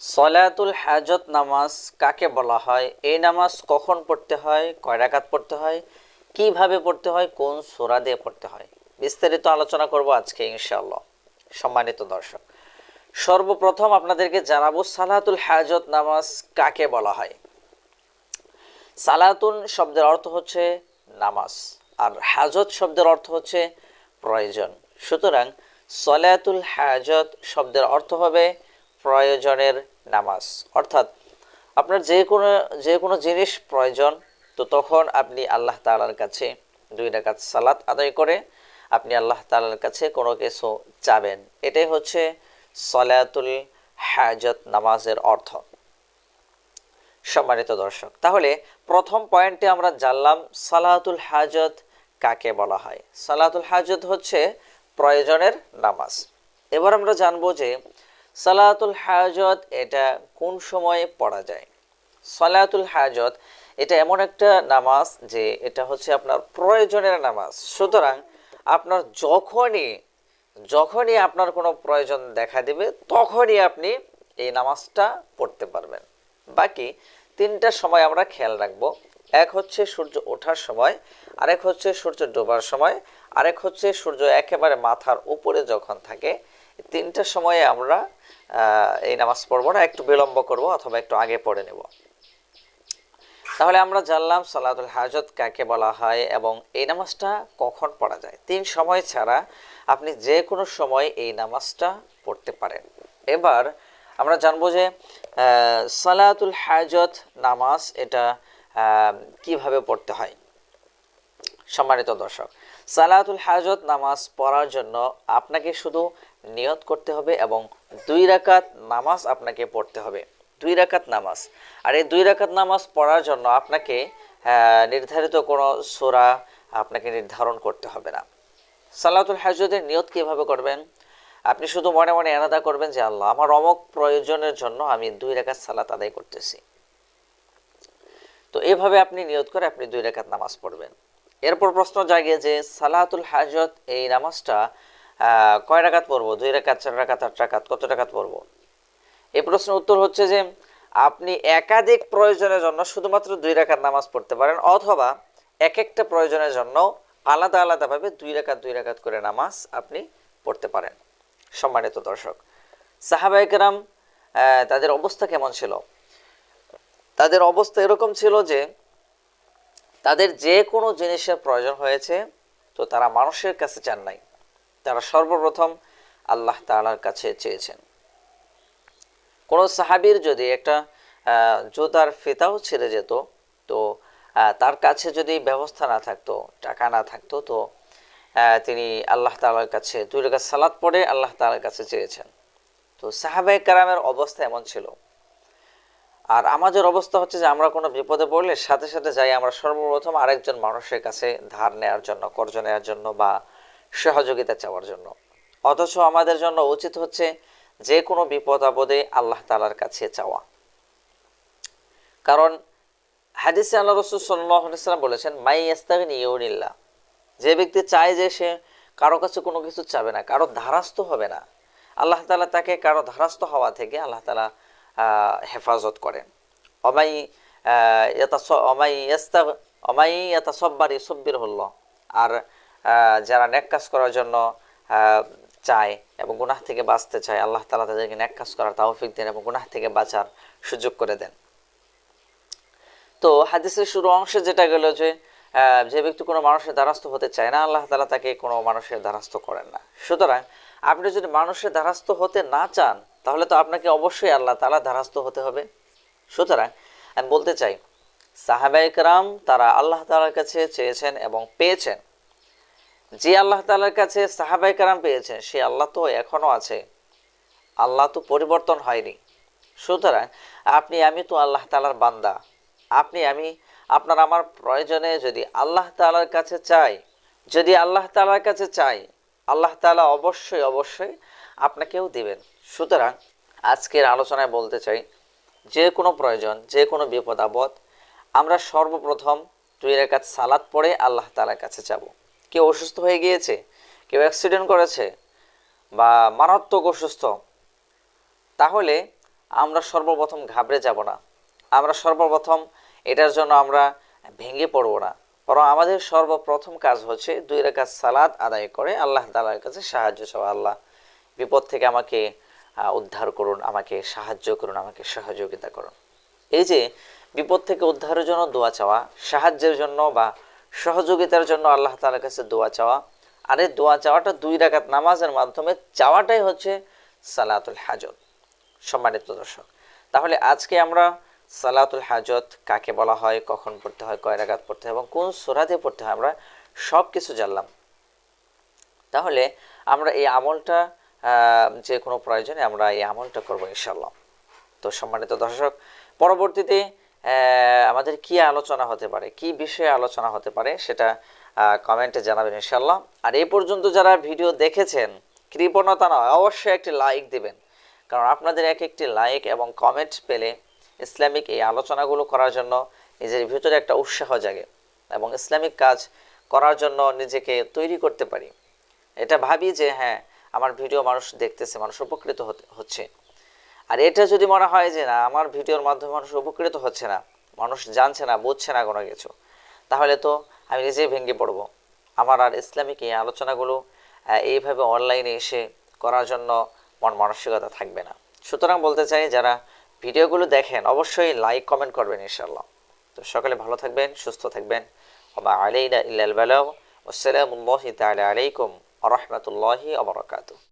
সলাতুল হাজত নামাজ কাকে বলা হয়? এই নামাজ কখন পড়তে হয়? কয় রাকাত পড়তে হয়? কীভাবে পড়তে হয়? কোন সোরা দিয়ে পড়তে হয়? বিস্তারিত আলোচনা করব আজকে, ইনশাআল্লাহ। সম্মানিত দর্শক, সর্বপ্রথম আপনাদেরকে জানাব সালাতুল হাজত নামাজ কাকে বলা হয়। সালাতুন শব্দের অর্থ হচ্ছে নামাজ, আর হাজত শব্দের অর্থ হচ্ছে প্রয়োজন। সুতরাং সলাতুল হাজত শব্দের অর্থ হবে প্রয়োজনের নামাজ। অর্থাৎ আপনার যে কোনো যে কোনো জিনিস প্রয়োজন, তো তখন আপনি আল্লাহ তাআলার কাছে দুই রাকাত সালাত আদায় করে আপনি আল্লাহ তাআলার কাছে কোনো কিছু চাবেন। এটাই হচ্ছে সলাতুল হাজত নামাজের অর্থ। সম্মানিত দর্শক, তাহলে প্রথম পয়েন্টে আমরা জানলাম সালাতুল হাজত কাকে বলা হয়। সালাতুল হাজত হচ্ছে প্রয়োজনের নামাজ। এবার আমরা জানব যে সালাতুল হাজত এটা কোন সময়ে পড়া যায়? সালাতুল হাজত, এটা এমন একটা নামাজ যে এটা হচ্ছে আপনার প্রয়োজনের নামাজ। সুতরাং আপনার যখনই যখনই আপনার কোনো প্রয়োজন দেখা দেবে, তখনই আপনি এই নামাজটা পড়তে পারবেন। বাকি তিনটা সময় আমরা খেয়াল রাখব। এক হচ্ছে সূর্য ওঠার সময়, আরেক হচ্ছে সূর্য ডোবার সময়, আরেক হচ্ছে সূর্য একেবারে মাথার উপরে যখন থাকে তিনটা সময়ে আমরা এই নামাজ পড়ব না, একটু বিলম্ব করব অথবা একটু আগে পড়ে নেব। তাহলে আমরা জানলাম সালাতুল হাজত কাকে বলা হয় এবং এই নামাজটা কখন পড়া যায়। তিন সময় ছাড়া আপনি যে কোনো সময় এই নামাজটা পড়তে পারেন। এবার আমরা জানব যে সালাতুল হাজত নামাজ এটা কীভাবে পড়তে হয়। সম্মানিত দর্শক, সালাতুল হাজত নামাজ পড়ার জন্য আপনাকে শুধু নিয়ত করতে হবে এবং দুই রাকাত নামাজ আপনাকে পড়তে হবে। দুই রাকাত নামাজ। আর এই দুই রাকাত নামাজ পড়ার জন্য আপনাকে নির্ধারিত কোনো সোরা আপনাকে নির্ধারণ করতে হবে না। সালাতুল হাজতের নিয়ত কীভাবে করবেন? আপনি শুধু মনে মনে এনাদা করবেন যে, আল্লাহ, আমার অমক প্রয়োজনের জন্য আমি দুই রাকাত সালাত আদায় করতেছি। তো এভাবে আপনি নিয়ত করে আপনি দুই রাকাত নামাজ পড়বেন। এরপর প্রশ্ন জাগে যে, সালাতুল হাজত এই নামাজটা কয় রাকাত পড়ব? দুই রাকাত, চার রাকাত, আট রাকাত, কত রাকাত পড়ব? এই প্রশ্নের উত্তর হচ্ছে যে, আপনি একাধিক প্রয়োজনের জন্য শুধুমাত্র দুই রাকাত নামাজ পড়তে পারেন, অথবা এক একটা প্রয়োজনের জন্য আলাদা আলাদাভাবে দুই রাকাত দুই রাকাত করে নামাজ আপনি পড়তে পারেন। সম্মানিত দর্শক সাহাবাইকেরাম তাদের অবস্থা কেমন ছিল? তাদের অবস্থা এরকম ছিল যে, তাদের যে কোনো জিনিসের প্রয়োজন হয়েছে, তো তারা মানুষের কাছে চান নাই। তারা সর্বপ্রথম আল্লাহ তাআলার কাছে চেয়েছেন। কোনো সাহাবীর যদি একটা জুতার ফিতাও ছিঁড়ে যেত, তো তার কাছে যদি ব্যবস্থা না থাকতো, টাকা না থাকতো, তো তিনি আল্লাহ তাআলার কাছে দুই রেখা সালাত পড়ে আল্লাহ তালার কাছে চেয়েছেন। তো সাহাবাই কারামের অবস্থা এমন ছিল। আর আমাদের অবস্থা হচ্ছে যে আমরা কোনো বিপদে পড়লে সাথে সাথে যাই আমরা সর্বপ্রথম আরেকজন মানুষের কাছে ধার নেওয়ার জন্য, কর্জ নেওয়ার জন্য বা সহযোগিতা চাওয়ার জন্য। অথচ আমাদের জন্য উচিত হচ্ছে যে কোনো বিপদ আপদে আল্লাহ তালার কাছে চাওয়া। কারণ হাদিসে আল্লাহ রসুল সাল্লাম বলেছেন, মাই ইস্তাগনি ইউনিল্লাহ যে ব্যক্তি চায় যে সে কারও কাছে কোনো কিছু চাবে না, কারও ধারাস্ত হবে না। আল্লাহ তালা তাকে কারও ধারাস্ত হওয়া থেকে আল্লাহ তালা হেফাজত করেন। অমাই অমাই ইস্তাগ অমাই ইয়াতাসব্বার ইসব্বির হল্ল আর যারা নেক কাজ করার জন্য চায় এবং গুনাহ থেকে বাঁচতে চায়, আল্লাহ তালা তাদেরকে নেক কাজ করার তাওফিক দেন এবং গুনাহ থেকে বাঁচার সুযোগ করে দেন। তো হাদিসের শুরু অংশে যেটা গেল যে যে ব্যক্তি কোনো মানুষের দ্বারস্থ হতে চায় না, আল্লাহ তালা তাকে কোনো মানুষের দ্বারস্থ করেন না। সুতরাং আপনি যদি মানুষের দ্বারস্থ হতে না চান, তাহলে তো আপনাকে অবশ্যই আল্লাহ তালা দ্বারস্থ হতে হবে। সুতরাং আমি বলতে চাই সাহাবাইকরাম তারা আল্লাহ তালার কাছে চেয়েছেন এবং পেয়েছেন। যে আল্লাহ তালার কাছে সাহাবাই কারাম পেয়েছেন সে আল্লাহ তো এখনও আছে। আল্লাহ তো পরিবর্তন হয়নি। সুতরাং আপনি, আমি তো আল্লাহ তালার বান্দা। আপনি, আমি, আপনার আমার প্রয়োজনে যদি আল্লাহ তালার কাছে চাই, যদি আল্লাহ তালার কাছে চাই, আল্লাহ তালা অবশ্যই অবশ্যই আপনাকেও দিবেন। সুতরাং আজকের আলোচনায় বলতে চাই, যে কোনো প্রয়োজন, যে কোনো বিপদ আপদ, আমরা সর্বপ্রথম দুই রেখাত সালাত পড়ে আল্লাহ তালার কাছে যাব। কেউ অসুস্থ হয়ে গিয়েছে, কেউ অ্যাক্সিডেন্ট করেছে বা মারাত্মক অসুস্থ, তাহলে আমরা সর্বপ্রথম ঘাবড়ে যাব না। আমরা সর্বপ্রথম এটার জন্য আমরা ভেঙে পড়ব না। বরং আমাদের সর্বপ্রথম কাজ হচ্ছে দুই রেখা সালাদ আদায় করে আল্লাহ তালার কাছে সাহায্য চাওয়া। আল্লাহ বিপদ থেকে আমাকে উদ্ধার করুন, আমাকে সাহায্য করুন, আমাকে সহযোগিতা করুন। এই যে বিপদ থেকে উদ্ধারের জন্য দোয়া চাওয়া, সাহায্যের জন্য বা সহযোগিতার জন্য আল্লাহ তালার কাছে দোয়া চাওয়া। আর এই দোয়া চাওয়াটা দুই রাকাত নামাজের মাধ্যমে চাওয়াটাই হচ্ছে সালাতুল হাজত। সম্মানিত দর্শক, তাহলে আজকে আমরা সালাতুল হাজত কাকে বলা হয়, কখন পড়তে হয়, কয় রাকাত পড়তে হয় এবং কোন সুরাতে পড়তে হয় আমরা সব কিছু জানলাম। তাহলে আমরা এই আমলটা যে কোনো প্রয়োজনে আমরা এই আমলটা করব ইনশাল্লাহ তো সম্মানিত দর্শক, পরবর্তীতে আমাদের কি আলোচনা হতে পারে? কি বিষয়ে আলোচনা হতে পারে? সেটা কমেন্টে জানাবেন ইনশাল্লাহ আর এই পর্যন্ত যারা ভিডিও দেখেছেন, কৃপণতা নয়, অবশ্যই একটি লাইক দেবেন। কারণ আপনাদের এক একটি লাইক এবং কমেন্ট পেলে ইসলামিক এই আলোচনাগুলো করার জন্য নিজের ভিতরে একটা উৎসাহ জাগে এবং ইসলামিক কাজ করার জন্য নিজেকে তৈরি করতে পারি। এটা ভাবি যে হ্যাঁ আমার ভিডিও মানুষ দেখতেছে, মানুষ উপকৃত হচ্ছে। আর এটা যদি মনে হয় যে না, আমার ভিডিওর মাধ্যমে মানুষ উপকৃত হচ্ছে না, মানুষ জানছে না, বুঝছে না কোনো কিছু, তাহলে তো আমি নিজেই ভেঙে পড়ব। আমার আর ইসলামিক এই আলোচনাগুলো এইভাবে অনলাইনে এসে করার জন্য মন মানসিকতা থাকবে না। সুতরাং বলতে চাই, যারা ভিডিওগুলো দেখেন, অবশ্যই লাইক কমেন্ট করবেন ইনশাল্লাহ তো সকালে ভালো থাকবেন, সুস্থ থাকবেন। ওমা আলাইনা ইল্লাল আলাইকুম আ রহমতুল্লাহি